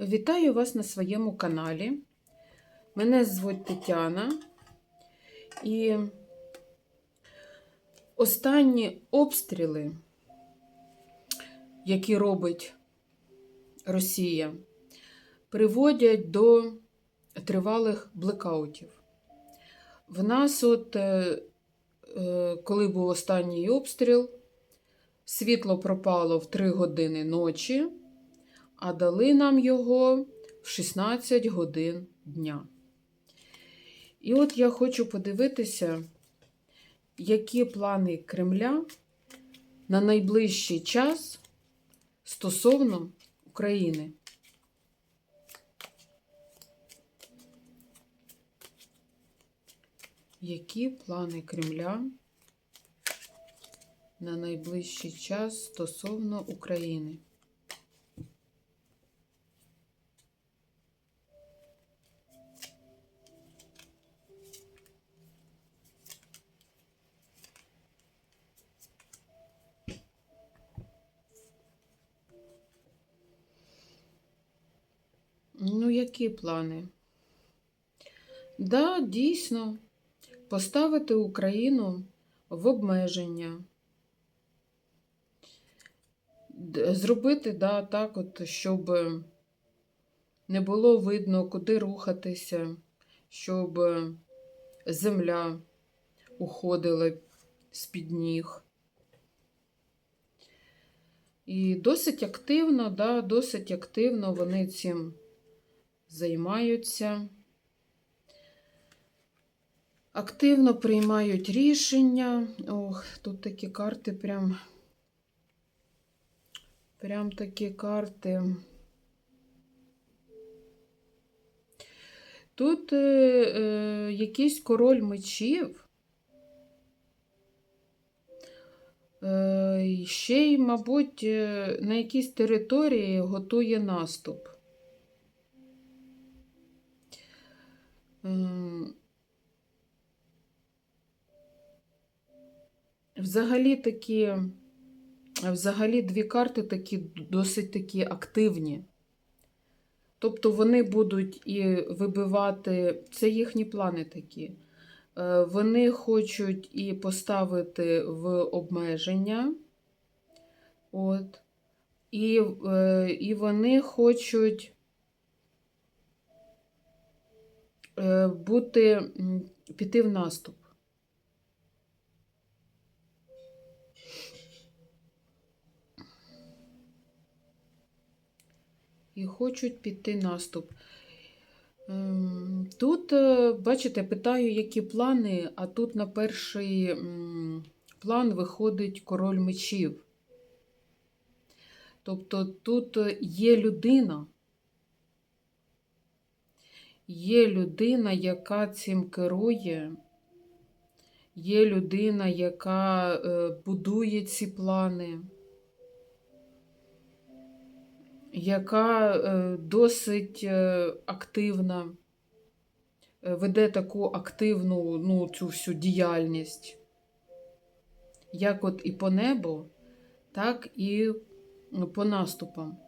Вітаю вас на своєму каналі. Мене звуть Тетяна. І останні обстріли, які робить Росія, приводять до тривалих блекаутів. В нас, от, е, е, коли був останній обстріл, світло пропало в 3 години ночі а дали нам його в 16 годин дня. І от я хочу подивитися, які плани Кремля на найближчий час стосовно України. Які плани Кремля на найближчий час стосовно України? Ну, плани? Да, дійсно, поставити Україну в обмеження. Зробити, да, так, от, щоб не було видно, куди рухатися, щоб земля уходила з-під ніг. І досить активно, да, досить активно вони цим займаються, активно приймають рішення. Ох, тут такі карти прям, прям такі карти. Тут е, е, якийсь король мечів. Е, ще й, мабуть, е, на якійсь території готує наступ. Взагалі такі, взагалі дві карти такі досить такі активні. Тобто вони будуть і вибивати, це їхні плани такі. Е, Вони хочуть і поставити в обмеження. От. І, е, і вони хочуть е, бути, піти в наступ. І хочуть піти наступ. Ем, Тут, е, бачите, питаю, які плани, а тут на перший план виходить король мечів. Тобто тут є людина, є людина, яка цим керує, є людина, яка е, будує ці плани, яка е, досить е, активна, веде таку активну ну, цю всю діяльність, як от і по небу, так і ну, по наступам.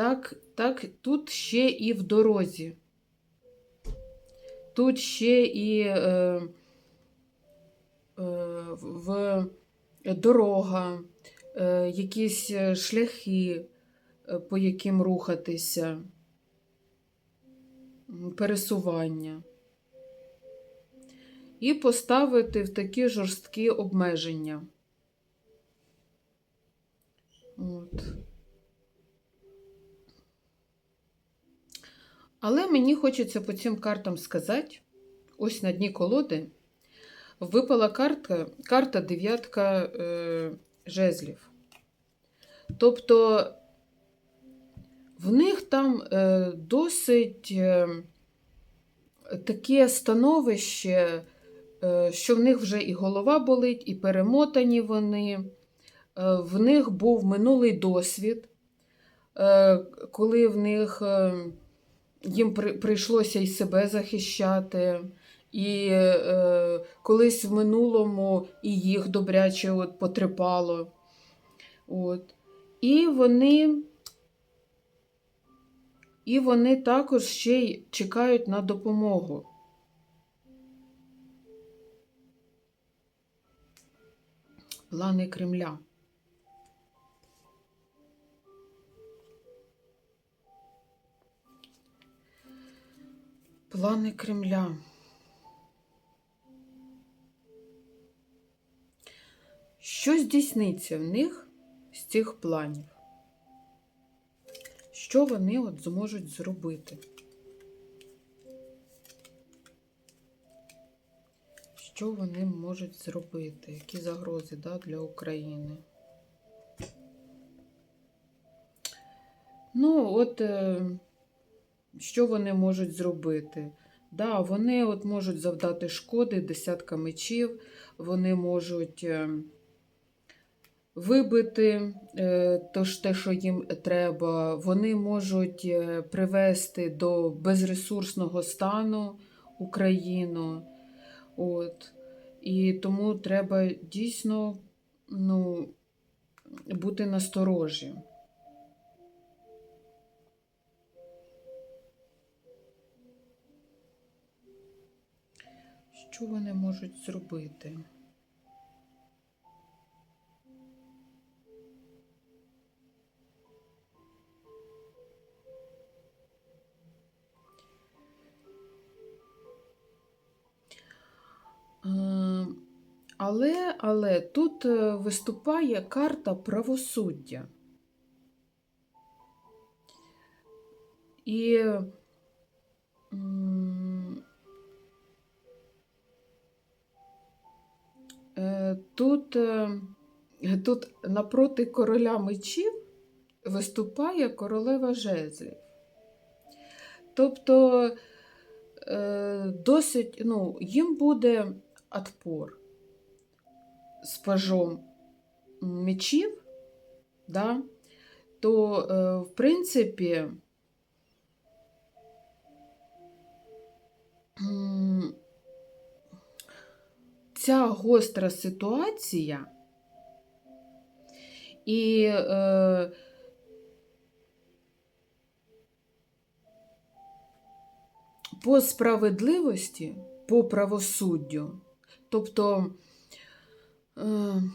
Так, так, тут ще і в дорозі. Тут ще і е, е, в дорога, е, якісь шляхи, е, по яким рухатися, пересування. І поставити в такі жорсткі обмеження. От. Але мені хочеться по цим картам сказати: ось на дні колоди випала картка, карта дев'ятка е, жезлів. Тобто в них там е, досить е, таке становище, е, що в них вже і голова болить, і перемотані вони. Е, в них був минулий досвід, е, коли в них. Е, їм при, прийшлося і себе захищати, і е, колись в минулому і їх добряче от потрепало. От. І вони, і вони також ще й чекають на допомогу. Плани Кремля. Плани Кремля. Що здійсниться в них з цих планів? Що вони от зможуть зробити? Що вони можуть зробити? Які загрози да, для України? Ну, от е, що вони можуть зробити? Да, вони от можуть завдати шкоди десятка мечів, вони можуть е, вибити е, то ж те, що їм треба, вони можуть е, привести до безресурсного стану Україну. От. І тому треба дійсно ну, бути насторожі. Що вони можуть зробити? Е, Але, але тут е, виступає карта правосуддя. І тут, е, тут напроти короля мечів виступає королева жезлів. Тобто е, досить, ну, їм буде отпор з пажом мечів, да, то, е, в принципі, ця гостра ситуація і е, по справедливості, по правосуддю, тобто е,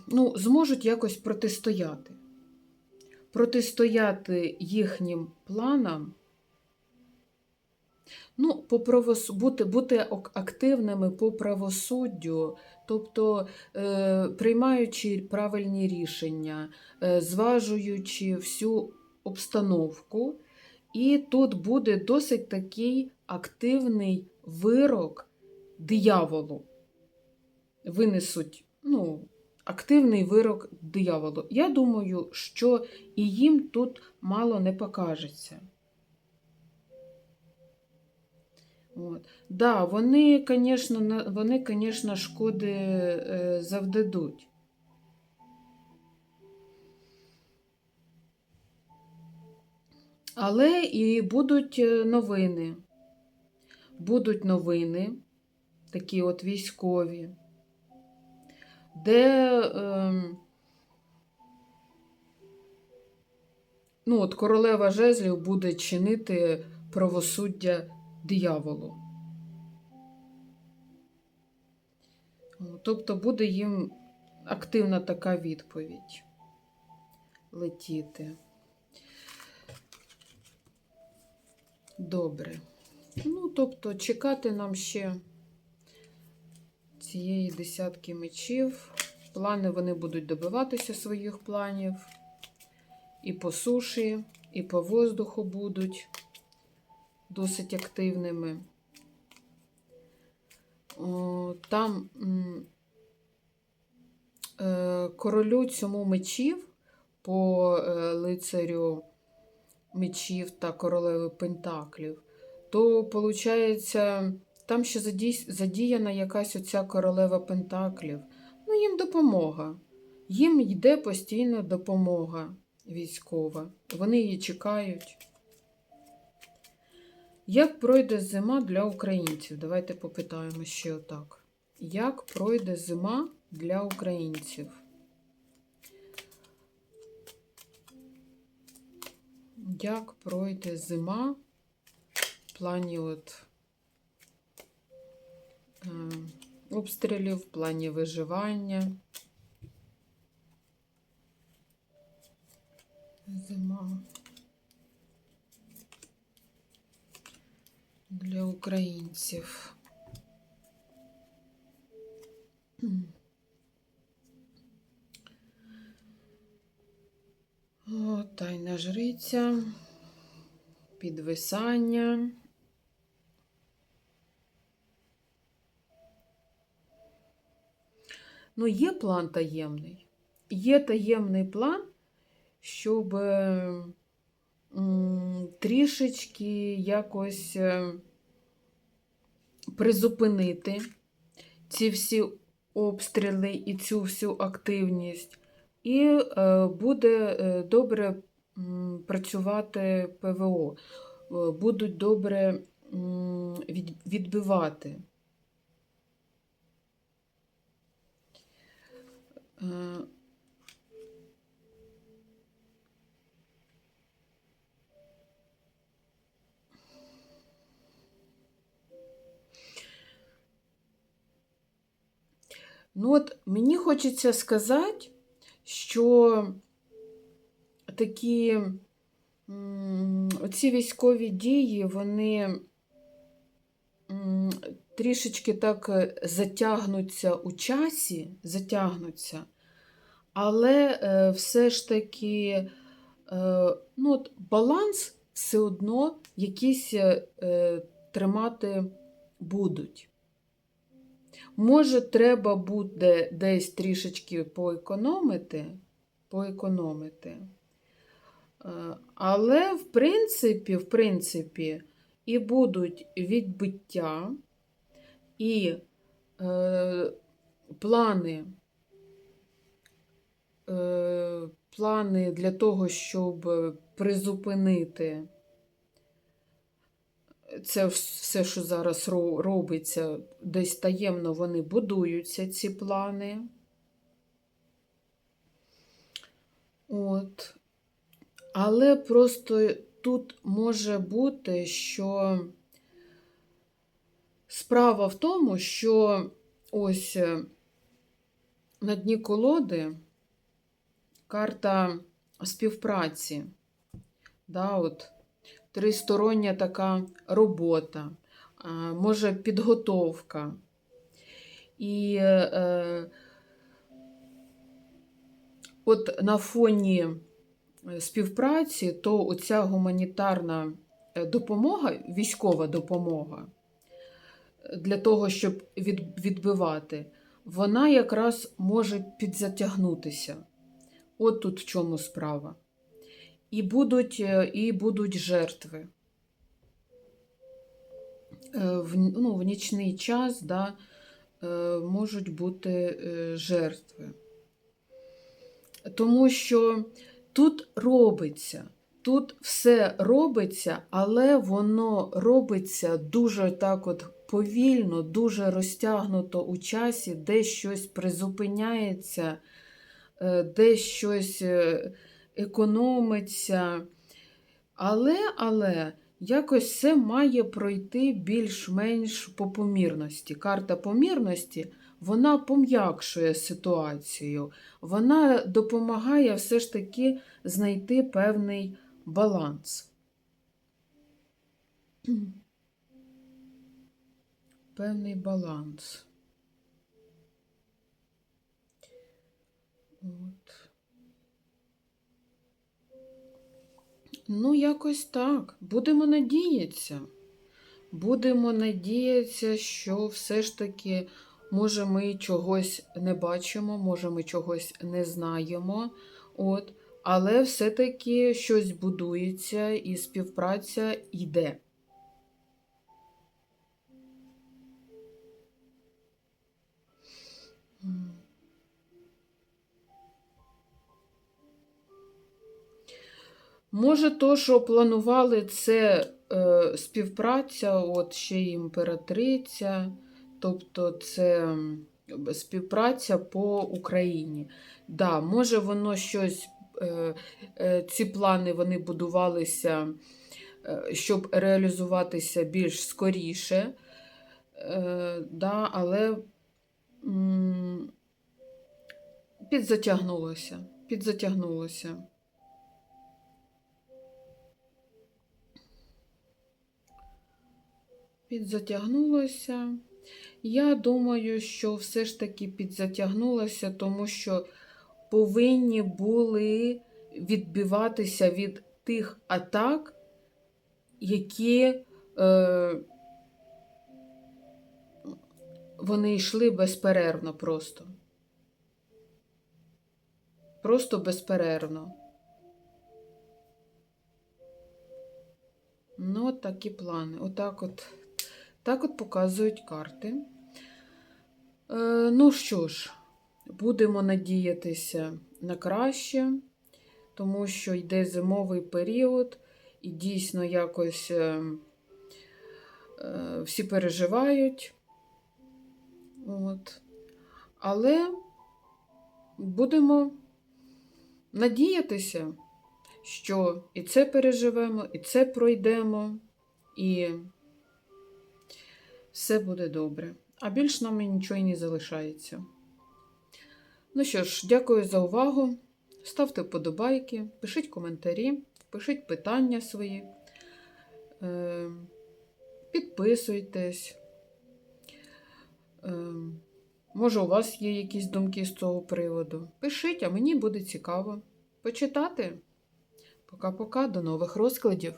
ну, зможуть якось протистояти. Протистояти їхнім планам, ну, по правос... бути, бути активними по правосуддю, тобто е, приймаючи правильні рішення, е, зважуючи всю обстановку. І тут буде досить такий активний вирок дияволу. Винесуть ну, активний вирок дияволу. Я думаю, що і їм тут мало не покажеться. От. Да, вони, звісно, вони, конечно, шкоди е, завдадуть. Але і будуть е, новини. Будуть новини, такі от військові, де ем, ну, от королева жезлів буде чинити правосуддя дияволу. Тобто буде їм активна така відповідь летіти. Добре. Ну, тобто, чекати нам ще цієї десятки мечів. Плани вони будуть добиватися своїх планів. І по суші, і по воздуху будуть досить активними. Там е, королю цьому мечів по е, лицарю мечів та королеви пентаклів, то, виходить, там ще задіяна якась оця королева пентаклів. Ну, їм допомога. Їм йде постійно допомога військова. Вони її чекають. Як пройде зима для українців? Давайте попитаємо ще отак. Як пройде зима для українців? як пройде зима в плані от, е, обстрілів, в плані виживання. Зима для О, тайна жриця, підвисання. Ну, є план таємний. Є таємний план, щоб трішечки якось е, призупинити ці всі обстріли і цю всю активність. І е, буде е, добре працювати ПВО, е, будуть добре відбивати. Ну от мені хочеться сказати, що такі оці військові дії, вони трішечки так е, затягнуться у часі, затягнуться, але е, все ж таки е, ну, от баланс все одно якийсь е, тримати будуть. Може, треба буде десь трішечки поекономити, поекономити. Е, Але, в принципі, в принципі, і будуть відбиття, і е, плани, е, плани для того, щоб призупинити це все, що зараз робиться, десь таємно вони будуються, ці плани. От. Але просто тут може бути, що справа в тому, що ось е, на дні колоди карта співпраці. Да, от, тристороння така робота, може підготовка. І е, от на фоні е, співпраці, то оця гуманітарна е, допомога, військова допомога е, для того, щоб відбивати, вона якраз може підзатягнутися. От тут в чому справа. І будуть, е, і будуть жертви. Е, В, ну, в нічний час да, е, можуть бути жертви. Тому що тут робиться, тут все робиться, але воно робиться дуже так от повільно, дуже розтягнуто у часі, де щось призупиняється, де щось економиться. Але, але якось все має пройти більш-менш по помірності. Карта помірності вона пом'якшує ситуацію, вона допомагає все ж таки знайти певний баланс. Певний баланс. От. Ну, якось так. Будемо надіятися. Будемо надіятися, що все ж таки, може, ми чогось не бачимо, може, ми чогось не знаємо. От. Але все-таки щось будується і співпраця йде. Може, то, що планували, це е, співпраця, от ще й імператриця, тобто це співпраця по Україні. Да, може, воно щось е, е, ці плани вони будувалися, е, щоб реалізуватися більш скоріше. Е, да, але м, підзатягнулося. Підзатягнулося. Підзатягнулося. Я думаю, що все ж таки підзатягнулося, тому що повинні були відбиватися від тих атак, які е, вони йшли безперервно просто. Просто безперервно. Ну, от такі плани. Отак от, так от показують карти. Е, ну що ж, будемо надіятися на краще, тому що йде зимовий період, і дійсно якось е, е, всі переживають. От. Але будемо надіятися, що і це переживемо, і це пройдемо, і все буде добре. А більш нам нічого і не залишається. Ну що ж, дякую за увагу. Ставте вподобайки, пишіть коментарі, пишіть питання свої, е, підписуйтесь. Е, Може, у вас є якісь думки з цього приводу? Пишіть, а мені буде цікаво почитати. Пока-пока, до нових розкладів.